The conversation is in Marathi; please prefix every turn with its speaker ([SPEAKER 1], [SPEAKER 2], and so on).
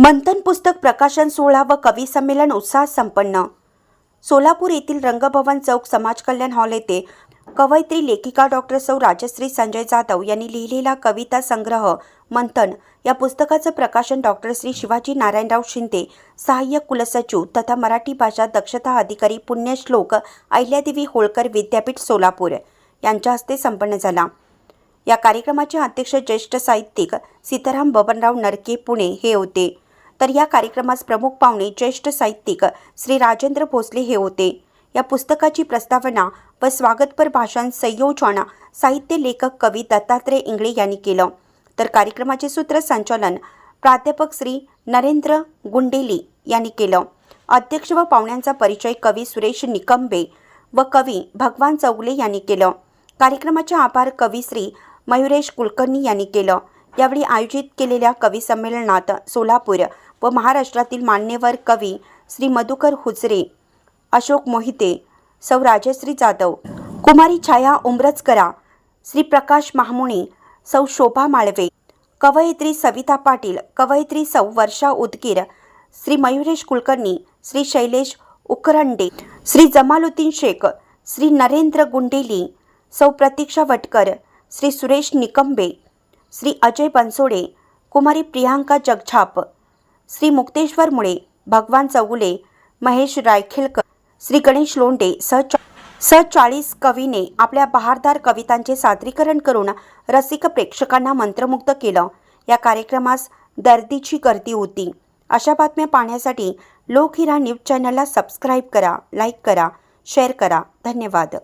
[SPEAKER 1] मंथन पुस्तक प्रकाशन सोहळा व कवी संमेलन उत्साहात संपन्न. सोलापूर येथील रंगभवन चौक समाज कल्याण हॉल येथे कवयित्री लेखिका डॉक्टर सौ राजश्री संजय जाधव यांनी लिहिलेला कविता संग्रह मंथन या पुस्तकाचं प्रकाशन डॉक्टर श्री शिवाजी नारायणराव शिंदे सहाय्यक कुलसचिव तथा मराठी भाषा दक्षता अधिकारी पुण्यश्लोक अहिल्यादेवी होळकर विद्यापीठ सोलापूर यांच्या हस्ते संपन्न झाला. या कार्यक्रमाचे अध्यक्ष ज्येष्ठ साहित्यिक सीताराम बबनराव नरके पुणे हे होते. तर या कार्यक्रमास प्रमुख पाहुणे ज्येष्ठ साहित्यिक श्री राजेंद्र भोसले हे होते. या पुस्तकाची प्रस्तावना व स्वागतपर भाषण संयोजन साहित्य लेखक कवी दत्तात्रय इंगळे यांनी केलं. तर कार्यक्रमाचे सूत्रसंचालन प्राध्यापक श्री नरेंद्र गुंडेली यांनी केलं. अध्यक्ष व पाहुण्यांचा परिचय कवी सुरेश निकंबे व कवी भगवान चौगले यांनी केलं. कार्यक्रमाचे आभार कवी श्री मयुरेश कुलकर्णी यांनी केलं. यावेळी आयोजित केलेल्या कवी संमेलनात सोलापूर व महाराष्ट्रातील मान्यवर कवी श्री मधुकर हुजरे अशोक मोहिते सौ राजश्री जाधव कुमारी छाया उमरजकरा श्री प्रकाश महामुणे सौ शोभा माळवे कवयित्री सविता पाटील कवयित्री सौ वर्षा उदगीर श्री मयुरेश कुलकर्णी श्री शैलेश उकरंडे श्री जमालुद्दीन शेख श्री नरेंद्र गुंडेली सौ प्रतीक्षा वटकर श्री सुरेश निकंबे श्री अजय बनसोडे कुमारी प्रियांका जगछाप श्री मुक्तेश्वर मुळे भगवान चौगुले महेश रायखेलकर श्री गणेश लोंडे सह चाळीस कवीने आपल्या बहारदार कवितांचे सादरीकरण करून रसिक प्रेक्षकांना मंत्रमुग्ध केलं. या कार्यक्रमास दर्दीची गर्दी होती. अशा बातम्या पाहण्यासाठी लोकहिरा न्यूज चॅनलला सबस्क्राईब करा लाईक करा शेअर करा. धन्यवाद.